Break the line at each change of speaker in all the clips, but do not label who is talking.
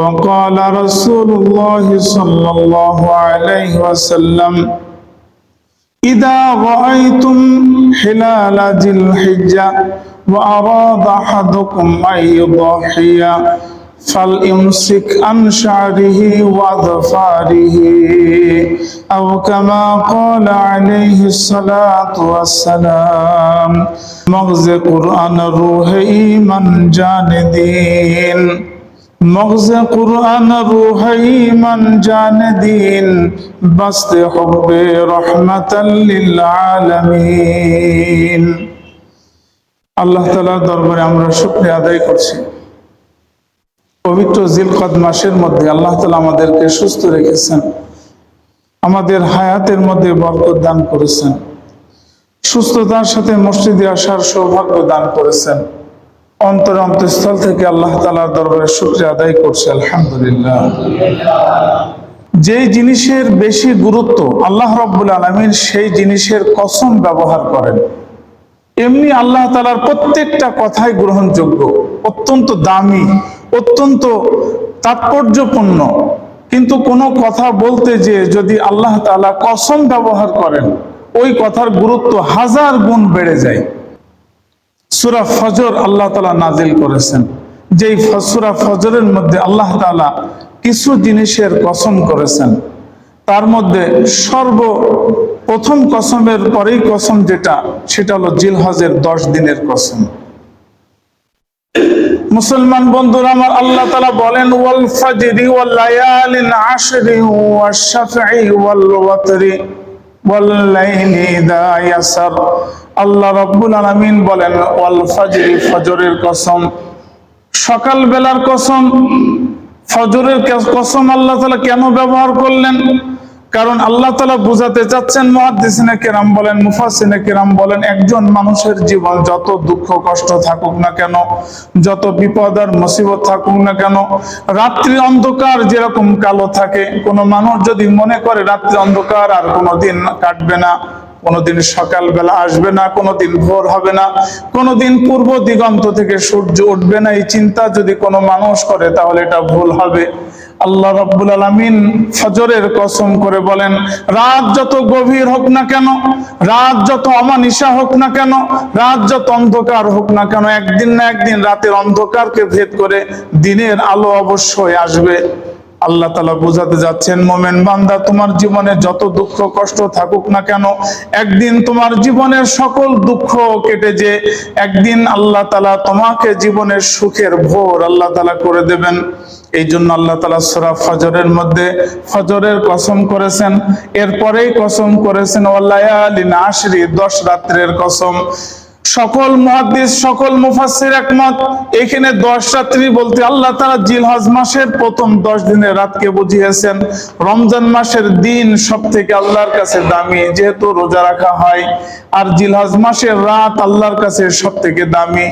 وقال رسول الله صلى الله عليه وسلم إذا رأيتم حلال ذي الحجة وأراد أحدكم أن يضحي فليمسك عن شعره وأظفاره أو كما قال عليه الصلاة والسلام مغز قرآن روح إيمان جاندين. مغز قرآن روح إيمان جاندين بسط حب رحمة للعالمين আল্লাহ তালার দরবারে আমরা শুক্রিয়া আদায় করছি পবিত্র জিলকদ মাসের মধ্যে আল্লাহ তালা আমাদেরকে সুস্থ রেখেছেন আমাদের হায়াতের মধ্যে বরকত দান করেছেন সুস্থতার সাথে মসজিদে আসার সৌভাগ্য দান করেছেন অন্তর অন্তঃস্থল থেকে আল্লাহ তালার দরবারে শুক্রিয়া আদায় করছে, আলহামদুলিল্লাহ। যেই জিনিসের বেশি গুরুত্ব আল্লাহ রব্বুল আলমিন সেই জিনিসের কসম ব্যবহার করেন। এমনি আল্লাহ তালার প্রত্যেকটা কথাই গ্রহণযোগ্য, অত্যন্ত দামি, অত্যন্ত তাৎপর্যপূর্ণ। কিন্তু কোনো কথা বলতে যে যদি আল্লাহ তালা কসম ব্যবহার করেন, ওই কথার গুরুত্ব হাজার গুণ বেড়ে যায়। সুরা ফজর আল্লাহ তালা নাজিল করেছেন। যেই সুরা ফজরের মধ্যে আল্লাহ তালা কিছু জিনিসের কসম করেছেন, তার মধ্যে সর্ব প্রথম কসমের পরেই কসম যেটা, সেটা হলো জিলহজের দশ দিনের কসম। মুসলমান বন্ধুরা, আমার আল্লাহ তালা বলেন, ওয়াল ফাজরি ওয়াল লায়ালিন আশরি ওয়াশ শাফঈ ওয়াল ওয়াতরি ওয়াল লাইলি ইযা ইয়াসার। আল্লাহ রাব্বুল আলামিন বলেন, ওয়াল ফাজরি ফজরের কসম। সকাল বেলার কসম, ফজরের কসম আল্লাহ তালা কেন ব্যবহার করলেন? কারণ আল্লাহ তালা বুঝাতে চাচ্ছেন মহাদিসিনে কেরাম বলেন মুফাসিনে কেরাম বলেন, একজন মানুষের জীবন যত দুঃখ, কষ্ট থাকুক না কেন, যত বিপদ আর মুসিবত থাকুক না কেন, রাত্রি অন্ধকার যেরকম কালো থাকে, কোনো মানুষ যদি মনে করে রাত্রি অন্ধকার আর কোনো দিন কাটবে না কোনোদিন সকালবেলা আসবে না, কোনোদিন ভোর হবে না, কোনোদিন পূর্ব দিগন্ত থেকে সূর্য উঠবে না। এই চিন্তা যদি কোনো মানুষ করে, তাহলে এটা ভুল হবে। আল্লাহ রাব্বুল আলামিন ফজরের কসম করে বলেন, রাত যত গভীর হোক না কেন, রাত যত অমানিসা হোক না কেন, রাত যত অন্ধকার হোক না কেন, একদিন না একদিন রাতের অন্ধকারকে ভেদ করে দিনের আলো অবশ্যই আসবে। আল্লাহ তালা বোঝাতে যাচ্ছেন, মোমেন বান্দা, তোমার জীবনে যত দুঃখ, কষ্ট থাকুক না কেন, একদিন তোমার জীবনের সকল দুঃখ কেটে যে একদিন আল্লাহ তালা তোমাকে জীবনের সুখের ভোর আল্লাহ তালা করে দেবেন। এই জন্য আল্লাহ তালা সুরা ফজরের মধ্যে ফজরের কসম করেছেন। এরপরেই কসম করেছেন ওয়াল্লায়ালিন আশরি দশ রাত্রের কসম। সকল মহাদিস সকল মুফাসসির একমত। এখানে দশ রাত্রি বলতে আল্লাহ তারা জিলহজ মাসের প্রথম দশ দিনের রাতকে বুঝিয়েছেন। রমজান মাসের দিন সব থেকে আল্লাহর কাছে দামি, যেহেতু রোজা রাখা হয়। আর জিলহজ মাসের রাত আল্লাহর কাছে সব থেকে দামি।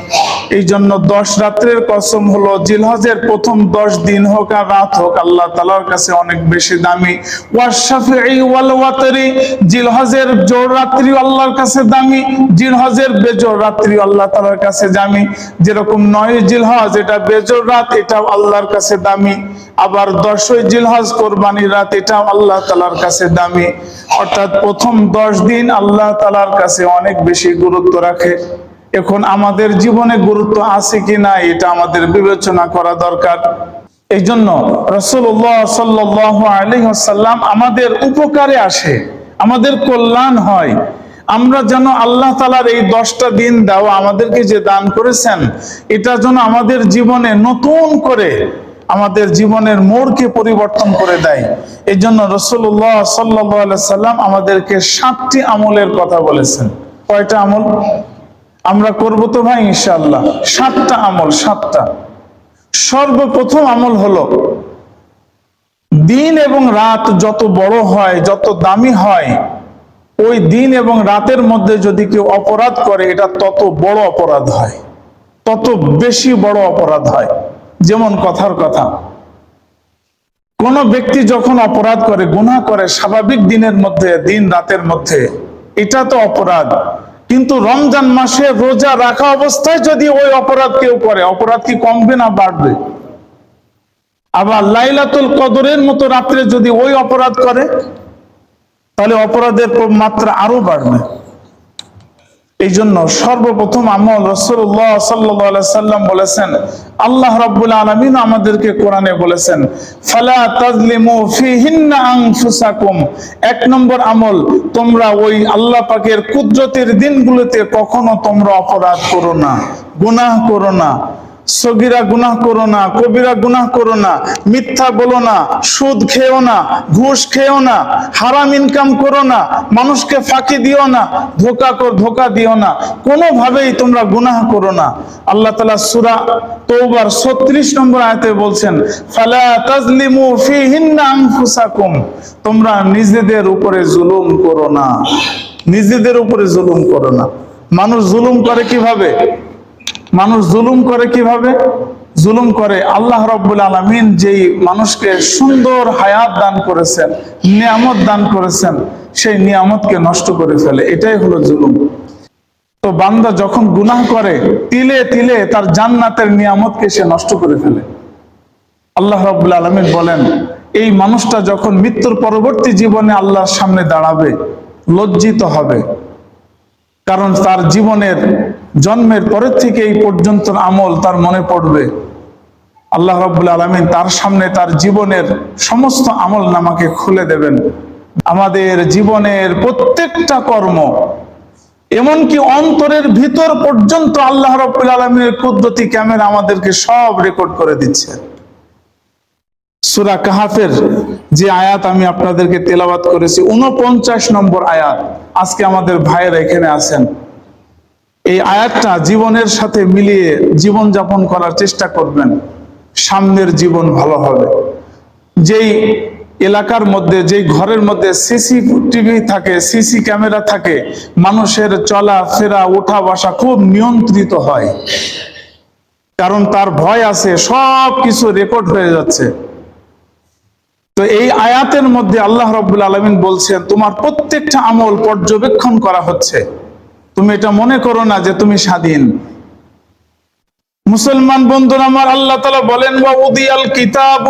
এই জন্য দশ রাত্রের কসম হলো জিলহজের প্রথম দশ দিন হোক আর রাত হোক আল্লাহ তালার কাছে অনেক বেশি দামি। ওয়াশাফিঈ ওয়াল ওয়াতরি জিলহজের জোর রাত্রি আল্লাহর কাছে দামি জিলহজের বেজোর রাত্রি আল্লাহ তালার কাছে দামি যেরকম নয় জিলহজ, এটা বেজোর রাত, এটাও আল্লাহর কাছে দামি। আবার দশই জিলহজ, কোরবানির রাত, এটাও আল্লাহ তালার কাছে দামি। অর্থাৎ প্রথম দশ দিন আল্লাহ তালার কাছে অনেক বেশি গুরুত্ব রাখে। এখন আমাদের জীবনে গুরুত্ব আছে কি না, এটা আমাদের বিবেচনা করা দরকার। এই জন্য রসুল্লাহ সাল্লাহ আলহাম আমাদের উপকারে আসে, আমাদের কল্যাণ হয়। আমরা যেন আল্লাহ তালার এই দশটা দিন দেওয়া আমাদেরকে যে দান করেছেন, এটা যেন আমাদের জীবনে নতুন করে আমাদের জীবনের মোড়কে পরিবর্তন করে দেয়। এই জন্য রসুল্লাহ সাল্লাহ সাল্লাম আমাদেরকে সাতটি আমলের কথা বলেছেন। কয়টা আমল? আমরা করব তো ভাই ইনশাল্লাহ সাতটা আমল, সাতটা। সর্বপ্রথম আমল হলো, দিন এবং রাত যত বড় হয়, যত দামি হয় ওই দিন এবং রাতের মধ্যে যদি কেউ অপরাধ করে, এটা তত বড় অপরাধ হয়। তত বেশি বড় অপরাধ হয়। যেমন কথার কথা, কোন ব্যক্তি যখন অপরাধ করে, গুনাহ করে, স্বাভাবিক দিনের মধ্যে, দিন রাতের মধ্যে, এটা তো অপরাধ। কিন্তু রমজান মাসে রোজা রাখা অবস্থায় যদি ওই অপরাধ কেউ করে, অপরাধ কি কমবে না বাড়বে? আবার লাইলাতুল কদরের মতো রাত্রে যদি ওই অপরাধ করে তাহলে অপরাধের মাত্রা আরও বাড়বে। এই জন্য সর্বপ্রথম আমল রসুল্লাহ সাল্লাহ সাল্লাম বলেছেন, আল্লাহ রাব্বুল আলমিন আমাদেরকে কোরআনে বলেছেন, ফালা তাজলিমু ফিহিন্না এক নম্বর আমল, তোমরা ওই আল্লাহ পাকের কুদরতের দিনগুলোতে কখনো তোমরা অপরাধ করো না, গুনাহ করো না। সগিরা গুনাহ করো না, কবিরা গুনাহ করো না, মিথ্যা বলো না, সুদ খেও না, ঘুষ খেও না, হারাম ইনকাম করো না, মানুষকে ফাঁকি দিও না, ধোকা কর, ধোকা দিও না, কোনোভাবেই তোমরা গুনাহ করো না। আল্লাহ তালা সুরা তৌবার ছত্রিশ নম্বর আয়তে বলছেন, ফালা তাজলিমু তোমরা নিজেদের উপরে জুলুম করো না। নিজেদের উপরে জুলুম করো না। মানুষ জুলুম করে কীভাবে? মানুষ জুলুম করে কীভাবে? জুলুম করে আল্লাহ রব্বুল আলমিন যেই মানুষকে সুন্দর হায়াত দান করেছেন, নিয়ামত দান করেছেন, সেই নিয়ামতকে নষ্ট করে ফেলে। এটাই হলো জুলুম। তো বান্দা যখন গুনাহ করে, তিলে তিলে তার জান্নাতের নিয়ামতকে সে নষ্ট করে ফেলে। আল্লাহ রব্বুল আলমিন বলেন, এই মানুষটা যখন মৃত্যুর পরবর্তী জীবনে আল্লাহর সামনে দাঁড়াবে, লজ্জিত হবে। কারণ তার জীবনের জন্মের পরের থেকে এই পর্যন্ত আমল তার মনে পড়বে। আল্লাহ রাব্বুল আলমিন তার সামনে তার জীবনের সমস্ত আমল নামাকে খুলে দেবেন। আমাদের জীবনের প্রত্যেকটা কর্ম, এমনকি অন্তরের ভিতর পর্যন্ত আল্লাহ রাব্বুল আলমিনের কুদরতি ক্যামেরা আমাদেরকে সব রেকর্ড করে দিচ্ছে। সুরা কাহাফের যে আয়াত আমি আপনাদেরকে তেলাবাত করেছি উনপঞ্চাশ নম্বর আয়াত। আজকে আমাদের ভাইয়েরা এখানে আছেন। এই আয়াতটা জীবনের সাথে মিলিয়ে জীবন যাপন করার চেষ্টা করবেন। সামনের জীবন ভালো হবে। যেই এলাকার মধ্যে, যেই ঘরের মধ্যে সিসি টিভি থাকে, সিসি ক্যামেরা থাকে, মানুষের চলা, ফেরা, ওঠা, বসা খুব নিয়ন্ত্রিত হয়। কারণ তার ভয় আছে, সব কিছু রেকর্ড হয়ে যাচ্ছে। তো এই আয়াতের মধ্যে আল্লাহ রব্বুল আলমিন বলছেন, তোমার প্রত্যেকটা আমল পর্যবেক্ষণ করা হচ্ছে। তুমি এটা মনে করো না যে তুমি স্বাধীন। মুসলমান বন্ধুরা, আমার আল্লাহ তালা বলেন বা উদিয়াল কিতাব।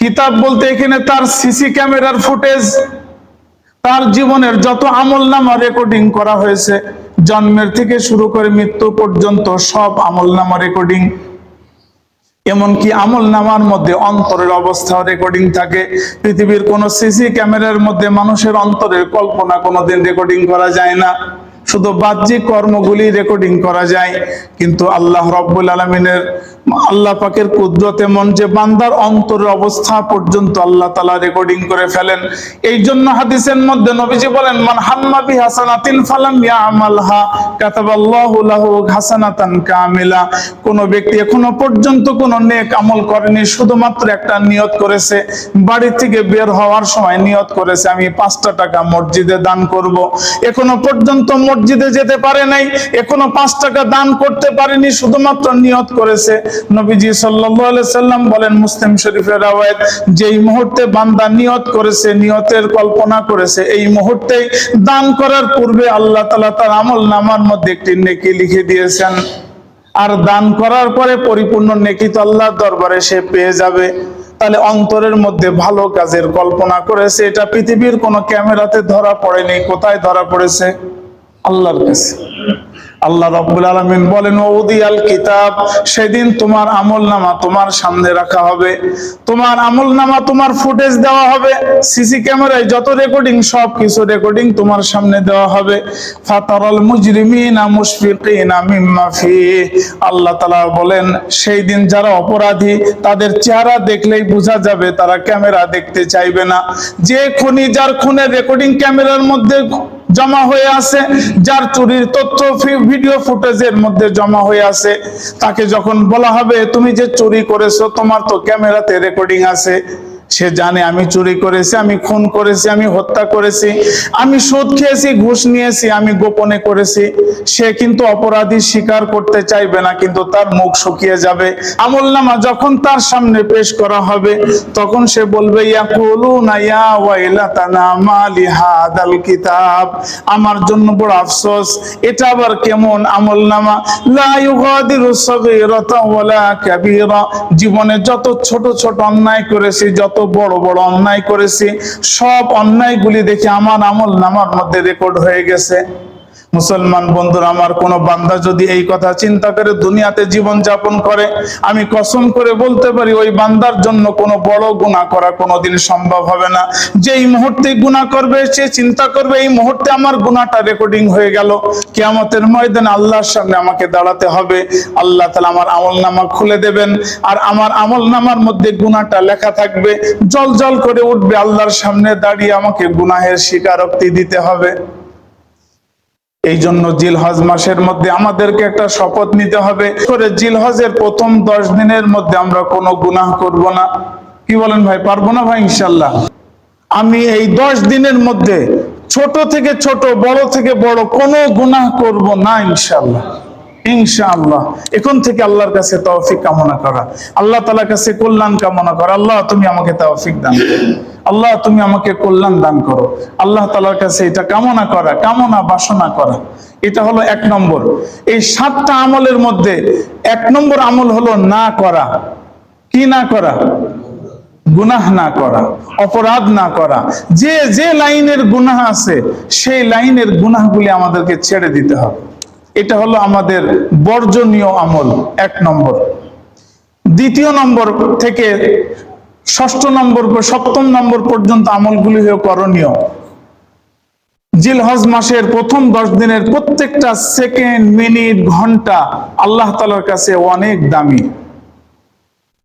কিতাব বলতে এখানে তার সিসি ক্যামেরার ফুটেজ, তার জীবনের যত আমল নামা রেকর্ডিং করা হয়েছে, জন্মের থেকে শুরু করে মৃত্যু পর্যন্ত সব আমল নামা রেকর্ডিং এমনকি আমল নামার মধ্যে অন্তরের অবস্থা রেকর্ডিং থাকে। পৃথিবীর কোন সিসি ক্যামেরার মধ্যে মানুষের অন্তরের কল্পনা কোনোদিন রেকর্ডিং করা যায় না। শুধু বাহ্যিক কর্মগুলি রেকর্ডিং করা যায়, কিন্তু আল্লাহ রব্বুল আলমিনের আল্লাহ পাকের কুদরত এমন যে বান্দার অন্তরের অবস্থা পর্যন্ত আল্লাহ তালা রেকর্ডিং করে ফেলেন। এই জন্য হাদিসের মধ্যে নবীজি বলেন, মান হান্নাবি হাসানাতিন ফালাম ইয়ামালহা কাতাবাল্লাহু লাহু হাসানাতান কামিলা। কোন ব্যক্তি এখনও পর্যন্ত কোন নেক আমল করেনি, শুধুমাত্র একটা নিয়ত করেছে, বাড়ি থেকে বের হওয়ার সময় নিয়ত করেছে, আমি পাঁচটা টাকা মসজিদে দান করব। এখনও পর্যন্ত মসজিদে যেতে পারে নাই, এখনও পাঁচ টাকা দান করতে পারেনি, শুধুমাত্র নিয়ত করেছে। নবীজি সাল্লাল্লাহু সাল্লাম বলেন, মুসলিম শরীফের রাওয়ায়াত, যেই মুহূর্তে বান্দা নিয়ত করেছে, নিয়তের কল্পনা করেছে, এই মুহূর্তেই দান করার পূর্বে আল্লাহ তাআলা তার আমল নামার মধ্যে একটি নেকি লিখে দিয়েছেন। আর দান করার পরে পরিপূর্ণ নেকি তো আল্লাহর দরবারে সে পেয়ে যাবে। তাহলে অন্তরের মধ্যে ভালো কাজের কল্পনা করেছে, এটা পৃথিবীর কোনো ক্যামেরাতে ধরা পড়েনি, কোথায় ধরা পড়েছে? আল্লাহর কাছে। আল্লাহ রব্বুল আলমিন বলেন ওদিয়াল কিতাব, সেদিন তোমার আমল নামা তোমার সামনে রাখা হবে। তোমার আমল নামা তোমার ফুটেজ দেওয়া হবে। সিসি ক্যামেরায় যত রেকর্ডিং সব কিছু রেকর্ডিং তোমার সামনে দেওয়া হবে। ফাতারাল মুজরিমিনা মুশফিকিনা মিম্মা ফি আল্লাহ তাআলা বলেন, সেই দিন যারা অপরাধী, তাদের চেহারা দেখলেই বোঝা যাবে, তারা ক্যামেরা দেখতে চাইবে না। যে খুনি যার খুনের রেকর্ডিং ক্যামেরার মধ্যে জমা হয়ে আছে, যার চুরির তথ্য ভিডিও ফুটেজের মধ্যে জমা হয়ে আছে। তাকে যখন বলা হবে, তুমি যে চুরি করেছ, তোমার তো ক্যামেরাতে রেকর্ডিং আছে। সে জানে আমি চুরি করেছি, আমি খুন করেছি, আমি হত্যা করেছি, আমি সুদ খেয়েছি, ঘুষ নিয়েছি, আমি গোপনে করেছি। সে কিন্তু অপরাধী স্বীকার করতে চাইবে না, কিন্তু তার মুখ শুকিয়ে যাবে। আমল নামা যখন তার সামনে পেশ করা হবে, তখন সে বলবে কিতাব। আমার জন্য বড় আফসোস, এটা আবার কেমন আমল নামা? জীবনে যত ছোট ছোট অন্যায় করেছি, যত বড় বড় অন্যায় করেছি। সব অন্যায়গুলি দেখে আমার আমল নামার মধ্যে রেকর্ড হয়ে গেছে। মুসলমান বন্ধুরা, আমার কোন বান্দা যদি এই কথা চিন্তা করে দুনিয়াতে জীবন যাপন করে, আমি কসম করে বলতে পারি, ওই বান্দার জন্য কোনো বড় গুণা করা কোনোদিন সম্ভব হবে না। যে এই মুহূর্তে গুণা করবে, সে চিন্তা করবে, এই মুহূর্তে আমার গুণাটা রেকর্ডিং হয়ে গেল। কিয়ামতের ময়দানে আল্লাহর সামনে আমাকে দাঁড়াতে হবে। আল্লাহ তালা আমার আমল নামা খুলে দেবেন। আর আমার আমল নামার মধ্যে গুণাটা লেখা থাকবে। জল জল করে উঠবে, আল্লাহর সামনে দাঁড়িয়ে আমাকে গুনাহের স্বীকারোক্তি দিতে হবে। এই জন্য জিলহজ মাসের মধ্যে আমাদেরকে একটা শপথ নিতে হবে। করে জিলহজের প্রথম দশ দিনের মধ্যে আমরা কোনো গুনাহ করব না। কি বলেন ভাই? পারব না ভাই, ইনশাল্লাহ? আমি এই দশ দিনের মধ্যে ছোট থেকে ছোট, বড় থেকে বড় কোনো গুনাহ করব না, ইনশাল্লাহ। ইনশাআল্লাহ। এখন থেকে আল্লাহর কাছে তৌফিক কামনা করা। আল্লাহ তাআলার কাছে কল্যাণ কামনা করা। আল্লাহ, তুমি আমাকে তৌফিক দান করো। আল্লাহ, তুমি আমাকে কল্যাণ দান করো। আল্লাহ তাআলার কাছে এটা কামনা করা, কামনা বাসনা করা। এটা হলো এক নম্বর। এই সাতটা আমলের মধ্যে এক নম্বর আমল হলো না করা। কি না করা? গুনাহ না করা, অপরাধ না করা। যে যে লাইনের গুনাহ আছে, সেই লাইনের গুনাহগুলি আমাদেরকে ছেড়ে দিতে হবে। এটা হলো আমাদের বর্জনীয় আমল, এক নম্বর। দ্বিতীয় নম্বর থেকে ষষ্ঠ নম্বর, সপ্তম নম্বর পর্যন্ত আমলগুলি হয়ে করণীয়। জিলহজ মাসের প্রথম দশ দিনের প্রত্যেকটা সেকেন্ড, মিনিট, ঘণ্টা আল্লাহ তালার কাছে অনেক দামি।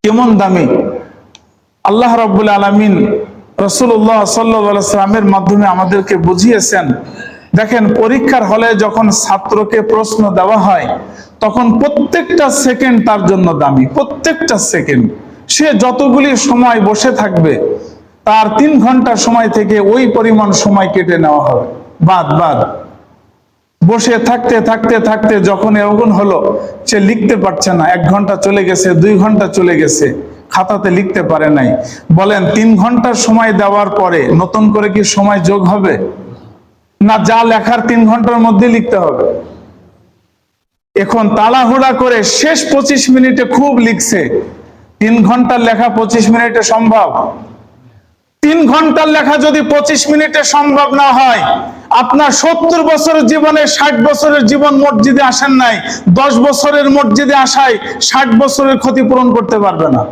কেমন দামি? আল্লাহ রব্বুল আলমিন রসুল্লাহ সাল্লামের মাধ্যমে আমাদেরকে বুঝিয়েছেন দেখেন, পরীক্ষার হলে যখন ছাত্রকে প্রশ্ন দেওয়া হয়, তখন প্রত্যেকটা সেকেন্ড তার জন্য দামি, প্রত্যেকটা সেকেন্ড। সে যতগুলি সময় বসে থাকবে, তার তিন ঘণ্টা সময় থেকে ওই পরিমাণ সময় কেটে নেওয়া হবে। বাদ বাদ। বসে থাকতে থাকতে থাকতে যখন এরকম হলো, সে লিখতে পারছে না। এক ঘণ্টা চলে গেছে, দুই ঘণ্টা চলে গেছে, খাতাতে লিখতে পারে নাই। বলেন, তিন ঘণ্টার সময় দেওয়ার পরে নতুন করে কি সময় যোগ হবে? না যা লেখার তিন ঘণ্টার মধ্যে লিখতে হবে। এখন তাড়াহুড়া করে শেষ পঁচিশ মিনিটে খুব লিখছে। তিন ঘণ্টার লেখা পঁচিশ মিনিটে সম্ভব। তিন ঘণ্টার লেখা যদি পঁচিশ মিনিটে সম্ভব না হয়, আপনার সত্তর বছরের জীবনে, ষাট বছরের জীবন মসজিদে আসেন নাই, দশ বছরের মসজিদে আসায় ষাট বছরের ক্ষতিপূরণ করতে পারবে না।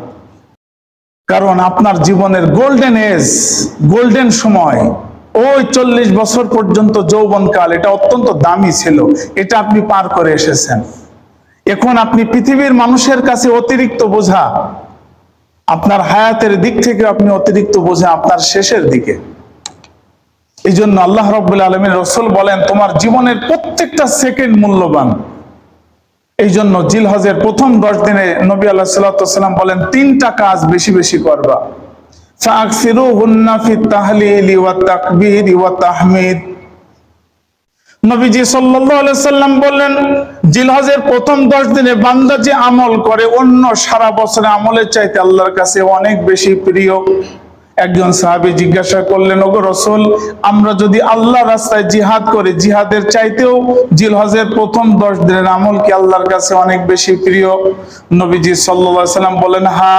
কারণ আপনার জীবনের গোল্ডেন এজ গোল্ডেন সময় ওই চল্লিশ বছর পর্যন্ত যৌবনকাল, এটা অত্যন্ত দামি ছিল। এটা আপনি পার করে এসেছেন। এখন আপনি পৃথিবীর মানুষের কাছে অতিরিক্ত বোঝা, আপনার হায়াতের দিক থেকে আপনি অতিরিক্ত বোঝা আপনার শেষের দিকে। এই জন্য আল্লাহ রব্বুল আলমীর রসুল বলেন, তোমার জীবনের প্রত্যেকটা সেকেন্ড মূল্যবান। এই জন্য জিলহজের প্রথম দশ দিনে নবী আল্লাহ সাল্লাম বলেন, তিনটা কাজ বেশি বেশি করবা। নবীজি সাল্লাম বললেন, জিলহজের প্রথম দশ দিনে বান্দা যে আমল করে, অন্য সারা বছরে আমলের চাইতে আল্লাহর কাছে অনেক বেশি প্রিয়। একজন সাহাবি জিজ্ঞাসা করলেন, ওগো রসুল, আমরা যদি আল্লাহ রাস্তায় জিহাদ করে, জিহাদের চাইতেও জিলহজের প্রথম দশ দিনের আমল কি আল্লাহর কাছে অনেক বেশি প্রিয়? নবীজি সাল্লাম বলেন, হা,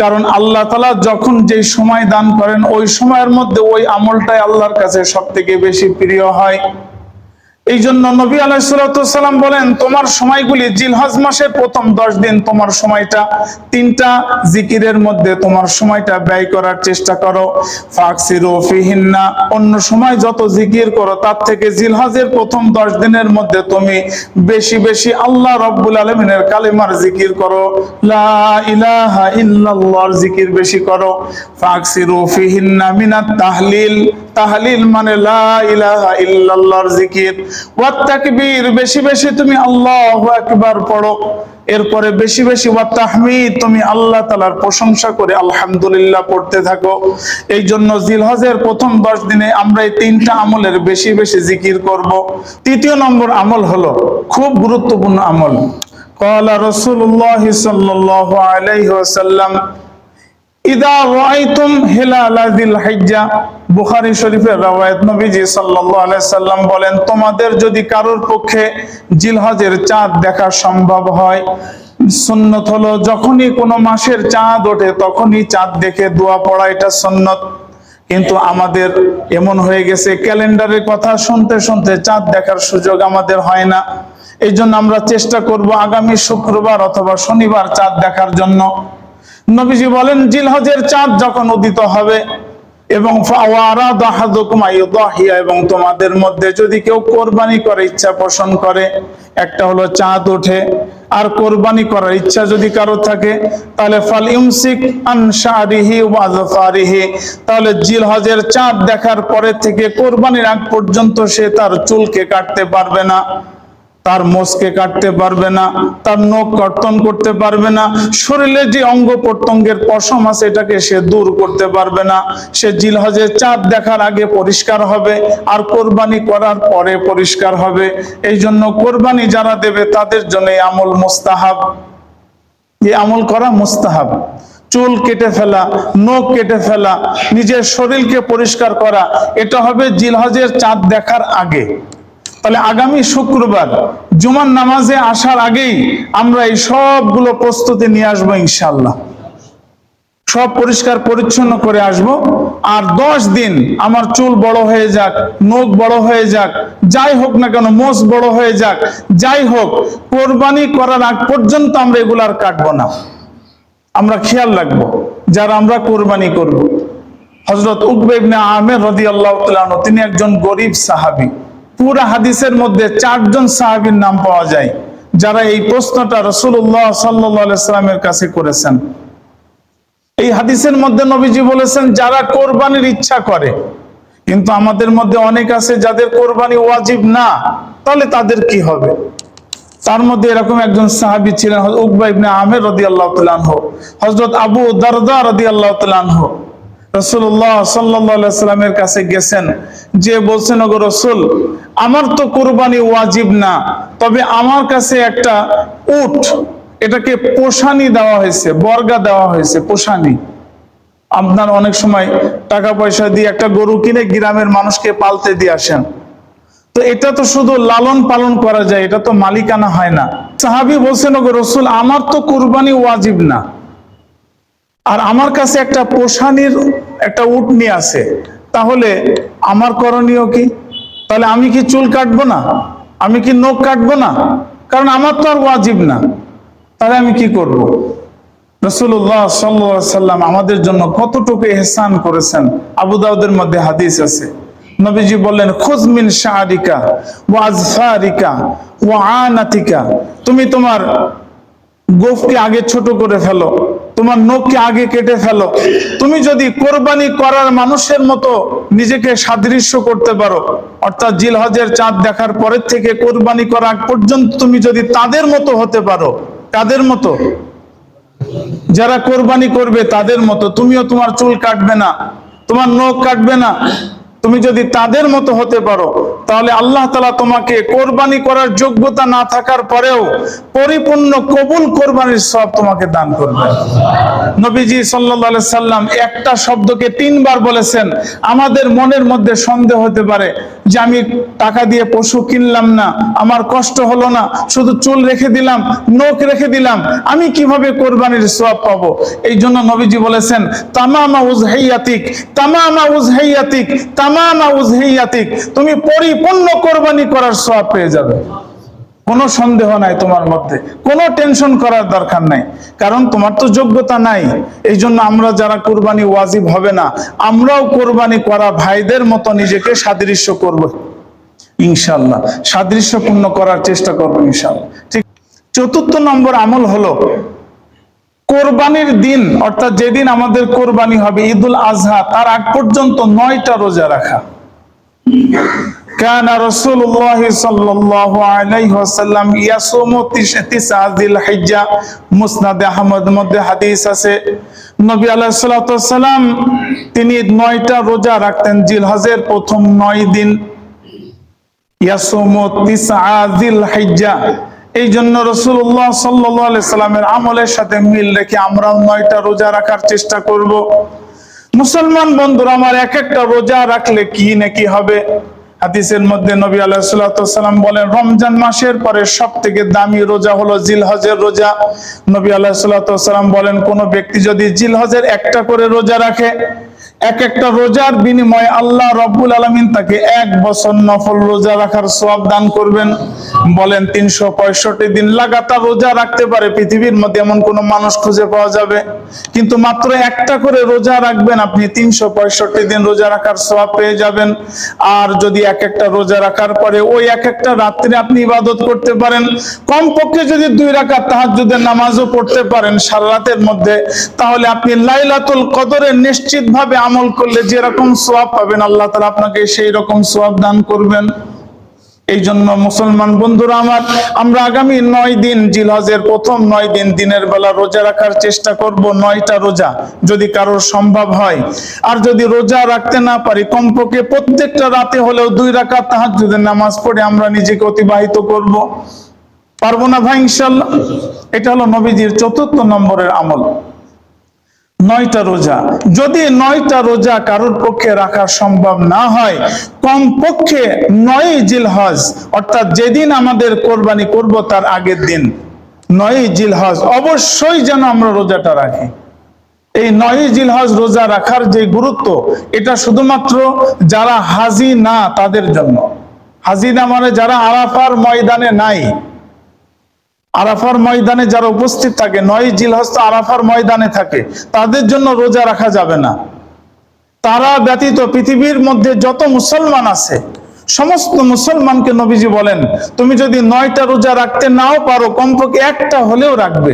কারণ আল্লাহ তালা যখন যে সময় দান করেন, ওই সময়ের মধ্যে ওই আমলটাই আল্লাহর কাছে সব থেকে বেশি প্রিয় হয়। এই জন্য নবী আলাইসালাম বলেন, তোমার সময়গুলি জিলহজ মাসের প্রথম দশ দিন তোমার সময়টা, তিনটা জিকিরের মধ্যে তোমার সময়টা ব্যয় করার চেষ্টা করো। ফাকসিরো অন্য সময় যত জিকির করো, তার থেকে জিলহজের প্রথম দশ দিনের মধ্যে তুমি বেশি বেশি আল্লাহ রব্বুল আলমিনের কালিমার জিকির করো। লা ইলাহা ইল্লাল্লাহর জিকির বেশি করো। ফাকসিরো ফিহিন্না মিনাত তাহলিল তাহলিল মানে বেশি বেশি তুমি আল্লাহ একবার পড়ো। এরপরে বেশি বেশি তাহমিদ তুমি আল্লাহ তালার প্রশংসা করে আলহামদুলিল্লাহ পড়তে থাকো। এই জন্য জিলহজের প্রথম দশ দিনে আমরা এই তিনটা আমলের বেশি বেশি জিকির করব। তৃতীয় নম্বর আমল হলো খুব গুরুত্বপূর্ণ আমল। কলা রসুল্লাহ সাল্লাহ আলাইহি ইদা রাআইতুম হিলালা যিল হিজ্জা বুখারী শরীফের রওয়ায়াত নবীজি সাল্লাল্লাহু আলাইহি বলেন, তোমাদের যদি কারোর পক্ষে জিলহজের চাঁদ দেখা সম্ভব হয়, সুন্নত হলো যখনই কোনো মাসের চাঁদ ওঠে, তখনই চাঁদ দেখে দোয়া পড়া, এটা সুন্নত। কিন্তু আমাদের এমন হয়ে গেছে, ক্যালেন্ডারের কথা শুনতে শুনতে চাঁদ দেখার সুযোগ আমাদের হয় না। এই জন্য আমরা চেষ্টা করব আগামী শুক্রবার অথবা শনিবার চাঁদ দেখার জন্য। নবীজি বলেন, জিলহজের চাঁদ যখন উদিত হবে এবং এবং তোমাদের মধ্যে যদি কেউ কোরবানি করে ইচ্ছা পোষণ করে, একটা হলো চাঁদ ওঠে। আর কোরবানি করার ইচ্ছা যদি কারও থাকে, তাহলে ফাল তাহলে জিলহজের চাঁদ দেখার পরে থেকে কোরবানির আগ পর্যন্ত সে তার চুলকে কাটতে পারবে না। তার মোষকে কাটতে পারবে না, তার নখ কর্তন করতে পারবে না, শরীরে যে অঙ্গ প্রত্যঙ্গের পশম আছে এটাকে সে দূর করতে পারবে না। সে জিলহজের চাঁদ দেখার আগে পরিষ্কার হবে, আর কোরবানি করার পরে পরিষ্কার হবে। এই জন্য কোরবানি যারা দেবে তাদের জন্য আমল মোস্তাহাব। এই আমল করা মোস্তাহাব। চুল কেটে ফেলা, নখ কেটে ফেলা, নিজের শরীরকে পরিষ্কার করা, এটা হবে জিলহজের চাঁদ দেখার আগে। তাহলে আগামী শুক্রবার জুমার নামাজে আসার আগেই আমরা এই সবগুলো প্রস্তুতি নিয়ে আসব ইনশাল্লাহ সব পরিষ্কার পরিচ্ছন্ন করে আসব। আর দশ দিন আমার চুল বড় হয়ে যাক, নখ বড় হয়ে যাক, যাই হোক না কেন, মোষ বড় হয়ে যাক, যাই হোক, কোরবানি করার আগ পর্যন্ত আমরা এগুলো আর কাটবো না। আমরা খেয়াল রাখব, যারা আমরা কোরবানি করব। হজরত উকবে আমের রদি আল্লাহ তিনি একজন গরিব সাহাবী। পুরা হাদিসের মধ্যে চারজন সাহাবীর নাম পাওয়া যায়, যারা এই প্রশ্নটা রসুল্লাহ সাল্লামের কাছে করেছেন। এই হাদিসের মধ্যে নবীজি বলেছেন, যারা কোরবানির ইচ্ছা করে, কিন্তু আমাদের মধ্যে অনেক আছে যাদের কোরবানি ওয়াজিব না, তাহলে তাদের কি হবে? তার মধ্যে এরকম একজন সাহাবী ছিলেন উকবা ইবনে আমের রদি আল্লাহ হজরত আবু দারদা রদি আল্লাহ রসুল্লাহ সাল্লামের কাছে গেছেন। যে বলছেন, ওগো রসুল, আমার তো কোরবানি ওয়াজিব না, তবে আমার কাছে একটা উট, এটাকে পোষানি দেওয়া হয়েছে, বর্গা দেওয়া হয়েছে, পোষানি। আপনার অনেক সময় টাকা পয়সা দিয়ে একটা গরু কিনে গ্রামের মানুষকে পালতে দিয়ে আসেন। তো এটা তো শুধু লালন পালন করা যায়, এটা তো মালিকানা হয় না। সাহাবি বলছেন, ওগো রসুল, আমার তো কোরবানি ওয়াজিব না। আর আমার কাছে একটা পোষানির একটা উটনি আছে। তাহলে আমার করণীয় কি? তাহলে আমি কি চুল কাটবো না? আমি কি নখ কাটবো না? কারণ আমার তো আর ওয়াজিব না। তাহলে আমি কি করব? রসুল্লাহ সাল্লাম আমাদের জন্য কতটুকু এহসান করেছেন? আবু দাউদের মধ্যে হাদিস আছে। নবীজি বললেন খুজমিন শাহরিকা ওয়াজফারিকা ওয়া আনাতিকা। তুমি তোমার গোফকে আগে ছোট করে ফেলো। তোমার নখকে আগে কেটে ফেলো। তুমি যদি কোরবানি করার মানুষের মতো নিজেকে সাদৃশ্য করতে পারো, অর্থাৎ জিলহজের চাঁদ দেখার পরের থেকে কোরবানি করা পর্যন্ত তুমি যদি তাদের মতো হতে পারো তাদের মতো? যারা কোরবানি করবে তাদের মতো। তুমিও তোমার চুল কাটবে না, তোমার নখ কাটবে না। তুমি যদি তাদের মতো হতে পারো, তাহলে আল্লাহ তালা তোমাকে কোরবানি করার যোগ্যতা না থাকার পরেও পরিপূর্ণ কবুল কোরবানির সব তোমাকে দান করবে। নবীজি সাল্লা সাল্লাম একটা শব্দকে তিনবার বলেছেন, আমাদের মনের মধ্যে সন্দেহ হতে পারে যে আমি টাকা দিয়ে পশু কিনলাম না, আমার কষ্ট হলো না, শুধু চুল রেখে দিলাম, নখ রেখে দিলাম, আমি কীভাবে কোরবানির সব পাবো? এই জন্য নবীজি বলেছেন, তামামা উজহাইয়াতিক তামামা উজহাইয়াতিক তুমি পরিপূর্ণ কোরবানি করার সব পেয়ে যাবে। কোনো সন্দেহ নাই তোমার মধ্যে, কোনো টেনশন করার দরকার নাই। কারণ তোমার তো যোগ্যতা নাই এই জন্য আমরা যারা কোরবানি ওয়াজিব হবে না, আমরাও কোরবানি করা ভাইদের মতো নিজেকে সাদৃশ্য করব। ইনশাল্লাহ সাদৃশ্যপূর্ণ করার চেষ্টা করব ইনশাল্লাহ ঠিক, চতুর্থ নম্বর আমল হলো কোরবানির দিন অর্থাৎ যেদিন আমাদের কোরবানি হবে ঈদুল আজহা তার আগ পর্যন্ত নয়টা রোজা রাখা كان رسول الله صلى الله عليه وسلم يصوم تسع ذي الحجة মুসনাদ আহমদ মধ্যে হাদিস আছে নবী আলাইহিস সালাতু সালাম তিনি নয়টা রোজা রাখতেন জিলহজের প্রথম নয় দিন ইয়াসুমু তিসআ যিল হিজ্জা এই জন্য রসুল্লাহ সাল্লাহ সাল্লামের আমলের সাথে মিল রেখে আমরা নয়টা রোজা রাখার চেষ্টা করব। মুসলমান বন্ধুরা, আমার এক একটা রোজা রাখলে কি নাকি হবে? হাদিসের মধ্যে নবী আলাইসাল্লাম বলেন, রমজান মাসের পরে সব থেকে দামি রোজা হলো জিলহজের রোজা। নবী আলাইসাল্লাম বলেন, কোন ব্যক্তি যদি জিলহজের একটা করে রোজা রাখে এক একটা রোজার বিনিময়ে আল্লাহ রব্বুল আলমিন তাকে এক বছর নফল রোজা রাখার সব দান করবেন। বলেন, তিনশো পঁয়ষট্টি দিন লাগাতার রোজা রাখতে পারে, পৃথিবীর মধ্যে এমন কোন মানুষ খুঁজে পাওয়া যাবে? কিন্তু মাত্র একটা করে রোজা রাখবেন, আপনি তিনশো পঁয়ষট্টি দিন রোজা রাখার সব পেয়ে যাবেন। আর যদি এক একটা রোজা রাখার পরে ওই এক একটা রাত্রে আপনি ইবাদত করতে পারেন, কমপক্ষে যদি দুই রাকাত তাহাজ্জুদের নামাজও পড়তে পারেন সারা রাতের মধ্যে, তাহলে আপনি লাইলাতুল কদরে নিশ্চিতভাবে আমল করলে যেরকম সোয়াব পাবেন, আল্লাহ তালা আপনাকে সেই রকম সোয়াব দান করবেন। এই জন্য মুসলমান বন্ধুরা আমার, আমরা আগামী নয় দিন জিলহজের প্রথম নয় দিন দিনের বেলা রোজা রাখার চেষ্টা করব, নয়টা রোজা যদি কারোর সম্ভব হয়। আর যদি রোজা রাখতে না পারি, কমপক্ষে প্রত্যেকটা রাতে হলেও দুই রাকাত তাহাজ্জুদের নামাজ পড়ে আমরা নিজেকে অতিবাহিত করব। পারব না ভাই ইনশাল্লাহ এটা হলো নবীজির চতুর্থ নম্বরের আমল। নয়টা রোজা। যদি নয়টা রোজা কারোর পক্ষে রাখা সম্ভব না হয় কম পক্ষে নয় জিলহজ, অর্থাৎ যেদিন আমাদের কোরবানি করব তার আগের দিন নয় জিলহজ অবশ্যই যেন আমরা রোজাটা রাখি। এই নয় জিলহজ রোজা রাখার যে গুরুত্ব, এটা শুধুমাত্র যারা হাজি না তাদের জন্য। হাজি না মানে যারা আরাফার ময়দানে নাই আরাফার ময়দানে যারা উপস্থিত থাকে, নয় জিলহস্ত আরাফার ময়দানে থাকে, তাদের জন্য রোজা রাখা যাবে না। তারা ব্যতীত পৃথিবীর মধ্যে যত মুসলমান আছে, সমস্ত মুসলমানকে নবীজি বলেন, তুমি যদি নয়টা রোজা রাখতে নাও পারো, কমপক্ষে একটা হলেও রাখবে।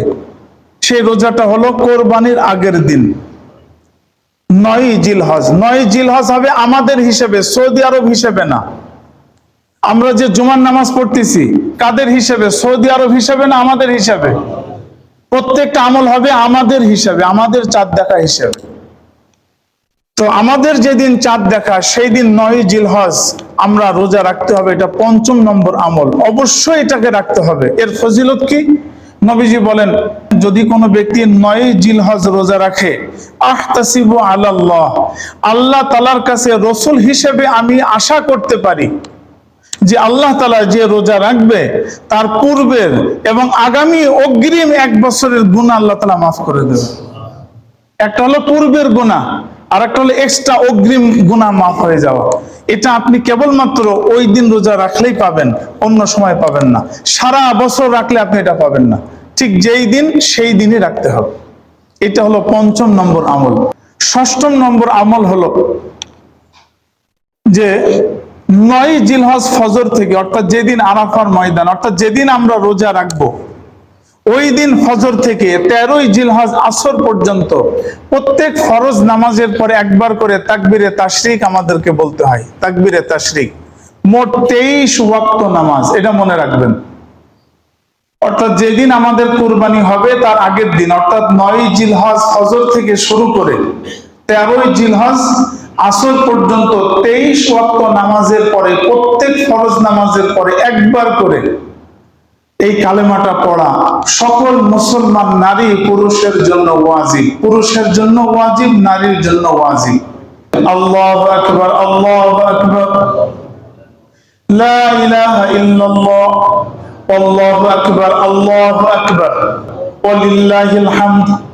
সেই রোজাটা হলো কোরবানির আগের দিন। নয় জিলহজ। নয় জিলহজ হবে আমাদের হিসেবে, সৌদি আরব হিসেবে না। আমরা যে জুমার নামাজ পড়তেছি, কাদের হিসেবে? সৌদি আরব হিসেবে না আমাদের হিসাবে? প্রত্যেকটা আমল হবে আমাদের হিসাবে, আমাদের চাঁদ দেখা হিসেবে। তো আমাদের যেদিন চাঁদ দেখা, সেই দিন নয় জিলহজ আমরা রোজা রাখতে হবে, এটা পঞ্চম নম্বর আমল। অবশ্যই এটাকে রাখতে হবে। এর ফজিলত কি? নবীজি বলেন, যদি কোনো ব্যক্তি নয় জিলহজ রোজা রাখে, আহতাসিবু আলাল্লাহ, আল্লাহ তালার কাছে রসুল হিসেবে আমি আশা করতে পারি। যে আল্লাহ তালা যে রোজা রাখবে তার পূর্বের এবং আগামী অগ্রিম এক বছরের গুণা আল্লাহ তালা মাফ করে দেবে একটা হলো পূর্বের গুণা আর একটা হলো এক্সট্রা অগ্রিম গুণা মাফ হয়ে যাওয়া। এটা আপনি কেবলমাত্র ওই দিন রোজা রাখলেই পাবেন, অন্য সময় পাবেন না। সারা বছর রাখলে আপনি এটা পাবেন না। ঠিক যেই দিন, সেই দিনই রাখতে হবে। এটা হলো পঞ্চম নম্বর আমল। ষষ্ঠম নম্বর আমল হলো যে নয় জিলহজ ফজর থেকে, অর্থাৎ যেদিন আরাফার ময়দান, অর্থাৎ যেদিন আমরা রোজা রাখব, ওই দিন ফজর থেকে তেরোই জিলহজ আসর পর্যন্ত প্রত্যেক ফরজ নামাজের পরে একবার করে তাকবিরে তাশরিক আমাদেরকে বলতে হয়। তাকবিরে তাশরিক। মোট তেইশ ওয়াক্ত নামাজ, এটা মনে রাখবেন। অর্থাৎ যেদিন আমাদের কুরবানি হবে, তার আগের দিন, অর্থাৎ নয় জিলহজ ফজর থেকে শুরু করে তেরোই জিলহজ আসর পর্যন্ত তেইশ ওয়াক্ত নামাজের পরে, প্রত্যেক ফরজ নামাজের পরে একবার করে এই কালেমাটা পড়া। সকল মুসলমান নারী পুরুষের জন্য ওয়াজিব। পুরুষের জন্য ওয়াজিব, নারীর জন্য ওয়াজিব। আল্লাহ আকবার, আল্লাহ আকবর। লা ইলাহা ইল্লাল্লাহ। আল্লাহু আকবার আল্লাহু আকবার। ওয়ালিল্লাহিল হামদ।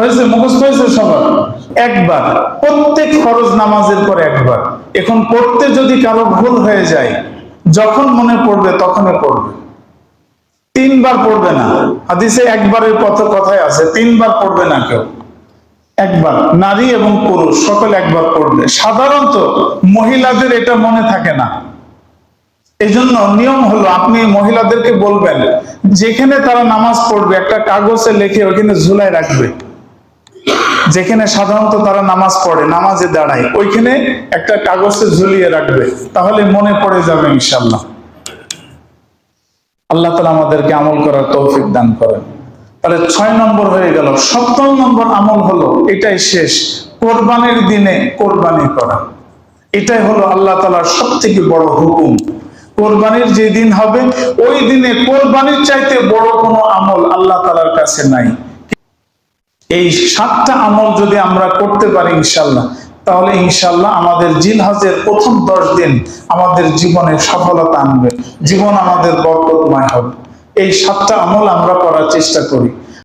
হয়েছে মুখস্থ হয়েছে সবার? একবার। প্রত্যেক ফরজ নামাজের পরে একবার। এখন পড়তে যদি কারও ভুল হয়ে যায়, যখন মনে পড়বে তখনই পড়বে। তিনবার পড়বে না। হাদিসে একবারের কত কথায় আছে, তিনবার পড়বে না কেউ। একবার। নারী এবং পুরুষ, সকল একবার পড়বে। সাধারণত মহিলাদের এটা মনে থাকে না। এই জন্য নিয়ম হলো, আপনি মহিলাদেরকে বলবেন, যেখানে তারা নামাজ পড়বে, একটা কাগজে লেখে ওখানে ঝুলাই রাখবে। যেখানে সাধারণত তারা নামাজ পড়ে, নামাজে দাঁড়ায়, ওইখানে একটা কাগজে ঝুলিয়ে রাখবে, তাহলে মনে পড়ে যাবে ইনশাল্লাহ আল্লাহ তালা আমাদেরকে আমল করার তৌফিক দান করেন। তাহলে ছয় নম্বর হয়ে গেল, সপ্তম নম্বর আমল হলো, এটাই শেষ, কোরবানির দিনে কোরবানি করা। এটাই হলো আল্লাহ তালার সব থেকে বড় হুকুম। কোরবানির যে দিন হবে, ওই দিনে কোরবানির চাইতে বড় কোনো আমল আল্লাহ তালার কাছে নাই। এই সাতটা আমল যদি আমরা করতে পারি ইনশাল্লাহ তাহলে ইনশাল্লাহ আমাদের জিলহাজের প্রথম দশ দিন আমাদের জীবনে সফলতা আনবে। জীবন আমাদের বরকতময় হবে। এই সাতটা আমল আমরা করার চেষ্টা করি।